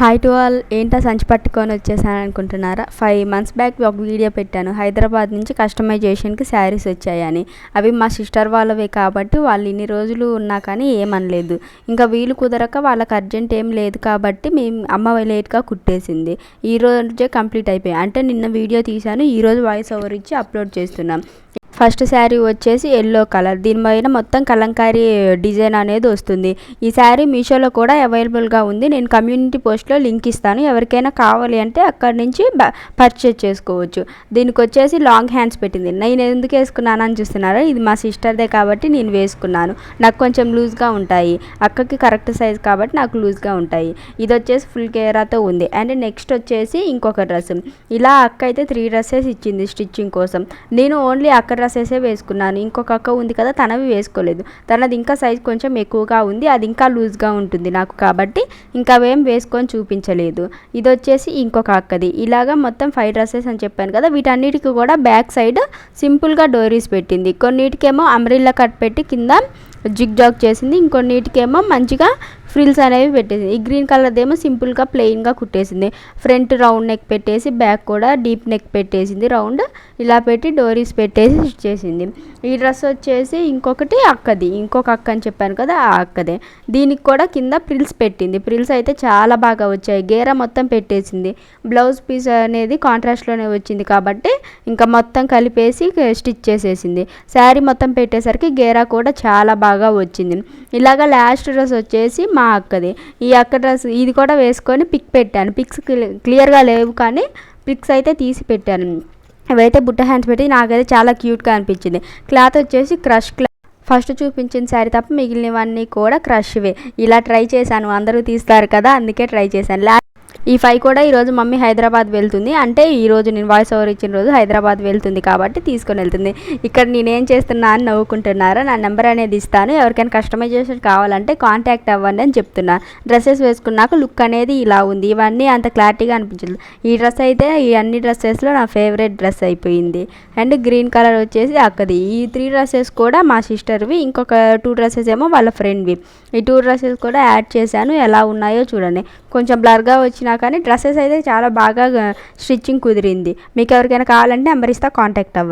Hi to all ఏంటో సంచి పట్టుకొని వచ్చేసాను అనుకుంటున్నారా ఫైవ్ మంత్స్ బ్యాక్ ఒక వీడియో పెట్టాను. హైదరాబాద్ నుంచి కస్టమైజేషన్కి శారీస్ వచ్చాయని. అవి మా సిస్టర్ వాళ్ళవే కాబట్టి వాళ్ళు ఇన్ని రోజులు ఉన్నా కానీ ఏమనలేదు. ఇంకా వీలు కుదరక వాళ్ళకి అర్జెంట్ ఏం లేదు కాబట్టి మేము అమ్మ లేట్గా కుట్టేసింది. ఈ రోజే కంప్లీట్ అయిపోయాయి. అంటే నిన్న వీడియో తీశాను. ఈరోజు వాయిస్ ఓవర్ ఇచ్చి అప్లోడ్ చేస్తున్నాం. ఫస్ట్ శారీ వచ్చేసి ఎల్లో కలర్. దీనిపైన మొత్తం కలంకారీ డిజైన్ అనేది వస్తుంది. ఈ శారీ మీషోలో కూడా అవైలబుల్గా ఉంది. నేను కమ్యూనిటీ పోస్ట్లో లింక్ ఇస్తాను. ఎవరికైనా కావాలి అంటే అక్కడి నుంచి పర్చేజ్ చేసుకోవచ్చు. దీనికి వచ్చేసి లాంగ్ హ్యాండ్స్ పెట్టింది. నేను ఎందుకు వేసుకున్నాను అని చూస్తున్నారా? ఇది మా సిస్టర్దే కాబట్టి నేను వేసుకున్నాను. నాకు కొంచెం లూజ్గా ఉంటాయి. అక్కకి కరెక్ట్ సైజ్ కాబట్టి నాకు లూజ్గా ఉంటాయి. ఇది వచ్చేసి ఫుల్ కేరాతో ఉంది. అండ్ నెక్స్ట్ వచ్చేసి ఇంకొక డ్రెస్. ఇలా అక్క అయితే త్రీ డ్రెస్సెస్ ఇచ్చింది స్టిచ్చింగ్ కోసం. నేను ఓన్లీ అక్క డ్రెస్ గ్లాసెసే వేసుకున్నాను. ఇంకొక అక్క ఉంది కదా తనవి వేసుకోలేదు. తనది ఇంకా సైజ్ కొంచెం ఎక్కువగా ఉంది అది ఇంకా లూజ్గా ఉంటుంది నాకు కాబట్టి ఇంకా అవేం వేసుకొని చూపించలేదు. ఇది వచ్చేసి ఇంకొక అక్కది. ఇలాగా మొత్తం ఫైవ్ డ్రెస్సెస్ అని చెప్పాను కదా వీటన్నిటికీ కూడా బ్యాక్ సైడ్ సింపుల్గా డోరీస్ పెట్టింది. కొన్నిటికేమో అమ్రిల్లా కట్ పెట్టి కింద జిగ్ జాగ్ చేసింది ఇంకొన్నిటికేమో మంచిగా ఫ్రిల్స్ అనేవి పెట్టేసింది. ఈ గ్రీన్ ఏమో సింపుల్గా ప్లెయిన్గా కుట్టేసింది. ఫ్రంట్ రౌండ్ నెక్ పెట్టేసి బ్యాక్ కూడా డీప్ నెక్ పెట్టేసింది. రౌండ్ ఇలా పెట్టి డోరీస్ పెట్టేసి చేసింది. ఈ డ్రెస్ వచ్చేసి ఇంకొకటి అక్కది. ఇంకొక అక్క అని చెప్పాను కదా ఆ అక్కదే. దీనికి కూడా కింద ప్రిల్స్ పెట్టింది. ప్రిల్స్ అయితే చాలా బాగా వచ్చాయి. గేరా మొత్తం పెట్టేసింది. బ్లౌజ్ పీస్ అనేది కాంట్రాస్ట్లోనే వచ్చింది కాబట్టి ఇంకా మొత్తం కలిపేసి స్టిచ్ చేసేసింది. శారీ మొత్తం పెట్టేసరికి గేరా కూడా చాలా బాగా వచ్చింది. ఇలాగ లాస్ట్ డ్రెస్ వచ్చేసి మా అక్కది. ఈ అక్క డ్రెస్ ఇది కూడా వేసుకొని పిక్ పెట్టాను. పిక్స్ క్లియర్గా లేవు కానీ పిక్స్ అయితే తీసి పెట్టాను. అవైతే బుట్ట హ్యాండ్స్ పెట్టి నాకైతే చాలా క్యూట్గా అనిపించింది. క్లాత్ వచ్చేసి క్రష్ క్లాత్ ఫస్ట్ చూపించిన శారీ తప్ప మిగిలినవన్నీ కూడా క్రష్వే. ఇలా ట్రై చేశాను. అందరూ తీస్తారు కదా అందుకే ట్రై చేశాను. ఈ ఫైవ్ కూడా ఈరోజు మమ్మీ హైదరాబాద్ వెళ్తుంది. అంటే ఈరోజు నేను వాయిస్ ఓవర్ ఇచ్చిన రోజు హైదరాబాద్ వెళ్తుంది కాబట్టి తీసుకొని వెళ్తుంది. ఇక్కడ నేనేం చేస్తున్నా అని నవ్వుకుంటున్నారా? నా నెంబర్ అనేది ఇస్తాను. ఎవరికైనా కస్టమైజేషన్ కావాలంటే కాంటాక్ట్ అవ్వండి అని చెప్తున్నా. డ్రెస్సెస్ వేసుకున్నాక లుక్ అనేది ఇలా ఉంది. ఇవన్నీ అంత క్లారిటీగా అనిపించదు. ఈ డ్రెస్ అయితే ఈ అన్ని డ్రెస్సెస్లో నా ఫేవరెట్ డ్రెస్ అయిపోయింది. అండ్ గ్రీన్ కలర్ వచ్చేసి అక్కది. ఈ త్రీ డ్రెస్సెస్ కూడా మా సిస్టర్వి ఇంకొక టూ డ్రెస్సెస్ ఏమో వాళ్ళ ఫ్రెండ్వి ఈ టూ డ్రెస్సెస్ కూడా యాడ్ చేశాను. ఎలా ఉన్నాయో చూడండి. కొంచెం బ్లర్గా వచ్చినా కానీ డ్రెస్సెస్ అయితే చాలా బాగా స్టిచ్చింగ్ కుదిరింది. మీకు ఎవరికైనా కావాలంటే నెంబర్ ఇస్తా కాంటాక్ట్ అవ్వండి.